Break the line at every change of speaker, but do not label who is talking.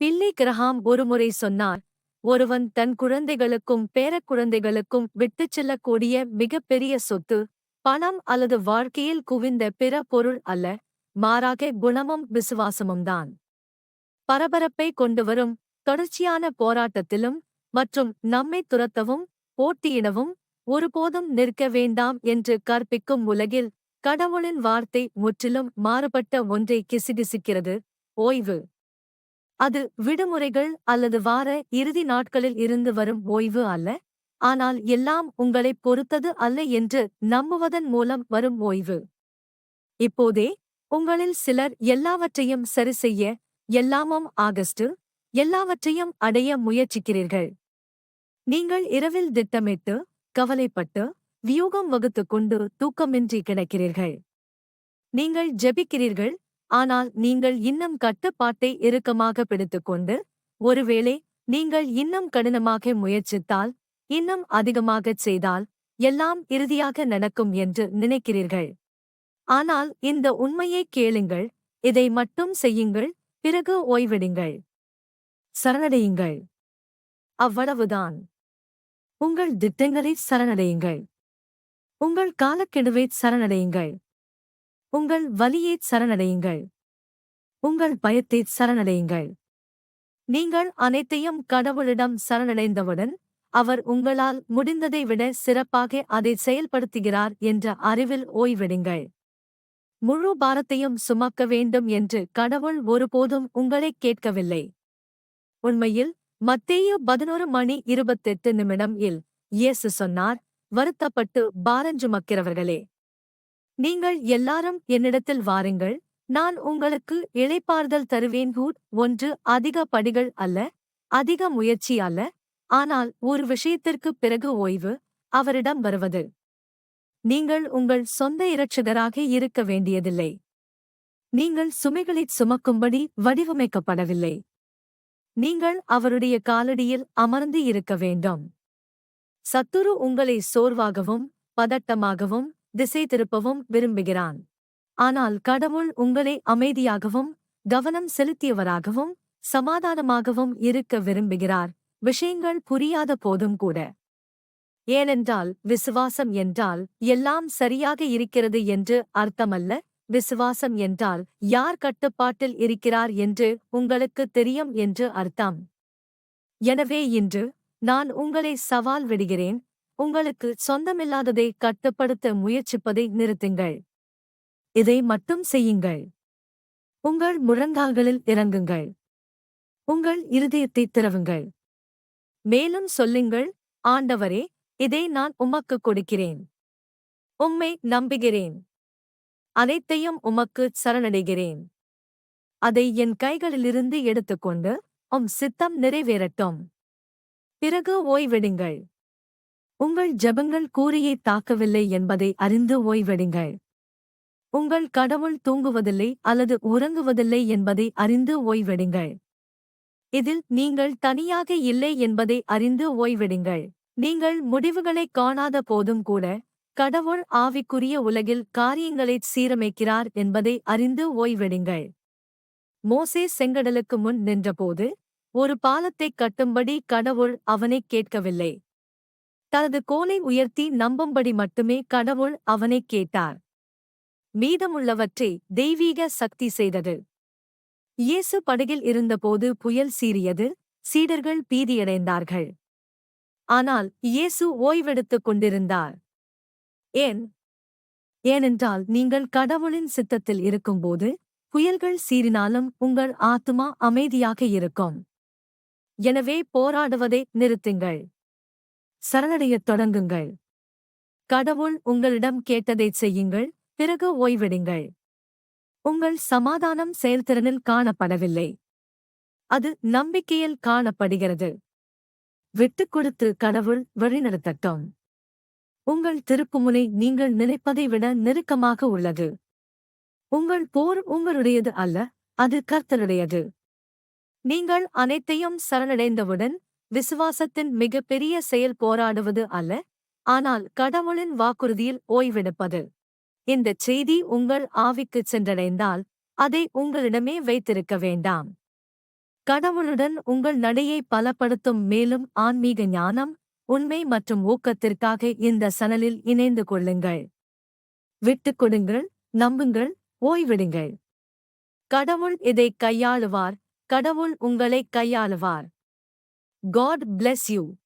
பில்லி Graham ஒருமுறை சொன்னார் ஒருவன் தன் குழந்தைகளுக்கும் பேரக்குழந்தைகளுக்கும் விட்டுச் செல்லக்கூடிய மிகப்பெரிய சொத்து பணம் அல்லது வாழ்க்கையில் குவிந்த பிற பொருள் அல்ல மாறாக குணமும் விசுவாசமும் தான். பரபரப்பை கொண்டுவரும் தொடர்ச்சியான போராட்டத்திலும் மற்றும் நம்மை துரத்தவும் போட்டியிடவும் ஒருபோதும் நிற்க வேண்டாம் என்று கற்பிக்கும் உலகில் கடவுளின் வார்த்தை முற்றிலும் மாறுபட்ட ஒன்றை கிசுகிசுக்கிறது. ஓய்வு அது விடுமுறைகள் அல்லது வார இறுதி நாட்களில் இருந்து வரும் ஓய்வு அல்ல. ஆனால் எல்லாம் உங்களைப் பொறுத்தது அல்ல என்று நம்புவதன் மூலம் வரும் ஓய்வு. இப்போதே உங்களில் சிலர் எல்லாவற்றையும் சரிசெய்ய எல்லாமும் ஆகஸ்டு எல்லாவற்றையும் அடைய முயற்சிக்கிறீர்கள். நீங்கள் இரவில் திட்டமிட்டு கவலைப்பட்டு வியூகம் வகுத்துக் கொண்டு தூக்கமின்றி கிடக்கிறீர்கள். நீங்கள் ஜெபிக்கிறீர்கள் ஆனால் நீங்கள் இன்னும் கட்டுப்பாட்டை இறுக்கமாக பிடித்துக்கொண்டு ஒருவேளை நீங்கள் இன்னும் கடினமாக முயற்சித்தால் இன்னும் அதிகமாகச் செய்தால் எல்லாம் இறுதியாக நடக்கும் என்று நினைக்கிறீர்கள். ஆனால் இந்த உண்மையை கேளுங்கள் இதை மட்டும் செய்யுங்கள் பிறகு ஓய்விடுங்கள். சரணடையுங்கள். அவ்வளவுதான். உங்கள் திட்டங்களை சரணடையுங்கள். உங்கள் காலக்கெடுவை சரணடையுங்கள். உங்கள் வலியைச் சரணடையுங்கள். உங்கள் பயத்தைச் சரணடையுங்கள். நீங்கள் அனைத்தையும் கடவுளிடம் சரணடைந்தவுடன் அவர் உங்களால் முடிந்ததை விட சிறப்பாக அதை செயல்படுத்துகிறார் என்ற அறிவில் ஓய்வெடுங்கள். முழு பாரத்தையும் சுமக்க வேண்டும் என்று கடவுள் ஒருபோதும் உங்களைக் கேட்கவில்லை. உண்மையில் மத்தேயு பதினொரு மணி இருபத்தெட்டு நிமிடம் இல் இயேசு சொன்னார் வருத்தப்பட்டு பாரஞ்சுமக்கிறவர்களே நீங்கள் எல்லாரும் என்னிடத்தில் வாருங்கள். நான் உங்களுக்கு இழைப்பார்தல் தருவேன். ஹூட் ஒன்று அதிக படிகள் அல்ல அதிக முயற்சி அல்ல. ஆனால் ஒரு விஷயத்திற்குப் பிறகு ஓய்வு அவரிடம் வருவது. நீங்கள் உங்கள் சொந்த இரட்சகராக இருக்க வேண்டியதில்லை. நீங்கள் சுமைகளை சுமக்கும்படி வடிவமைக்கப்படவில்லை. நீங்கள் அவருடைய காலடியில் அமர்ந்து இருக்க வேண்டும். சத்துரு உங்களை சோர்வாகவும் பதட்டமாகவும் திசை திருப்பவும் விரும்புகிறான். ஆனால் கடவுள் உங்களை அமைதியாகவும் கவனம் செலுத்தியவராகவும் சமாதானமாகவும் இருக்க விரும்புகிறார். விஷயங்கள் புரியாத போதும் கூட. ஏனென்றால் விசுவாசம் என்றால் எல்லாம் சரியாக இருக்கிறது என்று அர்த்தமல்ல. விசுவாசம் என்றால் யார் கட்டுப்பாட்டில் இருக்கிறார் என்று உங்களுக்கு தெரியும் என்று அர்த்தம். எனவே இன்று நான் உங்களை சவால் விடுகிறேன். உங்களுக்கு சொந்தமில்லாததை கட்டுப்படுத்த முயற்சிப்பதை நிறுத்துங்கள். இதை மட்டும் செய்யுங்கள். உங்கள் முழங்கால்களில் இறங்குங்கள். உங்கள் இருதயத்தை திறவுங்கள். மேலும் சொல்லுங்கள் ஆண்டவரே இதை நான் உமக்கு கொடுக்கிறேன். உம்மை நம்புகிறேன். அனைத்தையும் உமக்கு சரணடைகிறேன். அதை என் கைகளிலிருந்து எடுத்துக்கொண்டு உம் சித்தம் நிறைவேறட்டும். பிறகு ஓய்வெடுங்கள். உங்கள் ஜெபங்கள் கூரையை தாக்கவில்லை என்பதை அறிந்து ஓய்வெடுங்கள். உங்கள் கடவுள் தூங்குவதில்லை அல்லது உறங்குவதில்லை என்பதை அறிந்து ஓய்வெடுங்கள். இதில் நீங்கள் தனியாக இல்லை என்பதை அறிந்து ஓய்வெடுங்கள். நீங்கள் முடிவுகளைக் காணாத போதும் கூட கடவுள் ஆவிக்குரிய உலகில் காரியங்களைச் சீரமைக்கிறார் என்பதை அறிந்து ஓய்வெடுங்கள். மோசே செங்கடலுக்கு முன் நின்றபோது ஒரு பாலத்தைக் கட்டும்படி கடவுள் அவனைக் கேட்கவில்லை. தனது கோலை உயர்த்தி நம்பும்படி மட்டுமே கடவுள் அவனைக் கேட்டார். மீதமுள்ளவற்றை தெய்வீக சக்தி செய்தது. இயேசு படகில் இருந்தபோது புயல் சீறியது சீடர்கள் பீதியடைந்தார்கள். ஆனால் இயேசு ஓய்வெடுத்துக் கொண்டிருந்தார். ஏன்? ஏனென்றால் நீங்கள் கடவுளின் சித்தத்தில் இருக்கும்போது புயல்கள் சீறினாலும் உங்கள் ஆத்துமா அமைதியாக இருக்கும். எனவே போராடுவதை நிறுத்துங்கள். சரணடையத் தொடங்குங்கள். கடவுள் உங்களிடம் கேட்டதைச் செய்யுங்கள் பிறகு ஓய்வெடுங்கள். உங்கள் சமாதானம் செயல்திறனில் காணப்படவில்லை. அது நம்பிக்கையில் காணப்படுகிறது. விட்டுக் கொடுத்து கடவுள் வழிநடத்தட்டும். உங்கள் திருப்புமுனை நீங்கள் நினைப்பதை விட நெருக்கமாக உள்ளது. உங்கள் போர் உங்களுடையது அல்ல அது கர்த்தருடையது. நீங்கள் அனைத்தையும் சரணடைந்தவுடன் விசுவாசத்தின் மிகப்பெரிய செயல் போராடுவது அல்ல ஆனால் கடவுளின் வாக்குறுதியில் ஓய்வெடுப்பது. இந்த செய்தி உங்கள் ஆவிக்குச் சென்றடைந்தால் அதை உங்களிடமே வைத்திருக்க வேண்டாம். கடவுளுடன் உங்கள் நடையை பலப்படுத்தும் மேலும் ஆன்மீக ஞானம் உண்மை மற்றும் ஊக்கத்திற்காக இந்த சனலில் இணைந்து கொள்ளுங்கள். விட்டுக் கொடுங்கள் நம்புங்கள் ஓய்விடுங்கள். கடவுள் இதை கையாளுவார் கடவுள் உங்களை கையாளுவார். God bless you.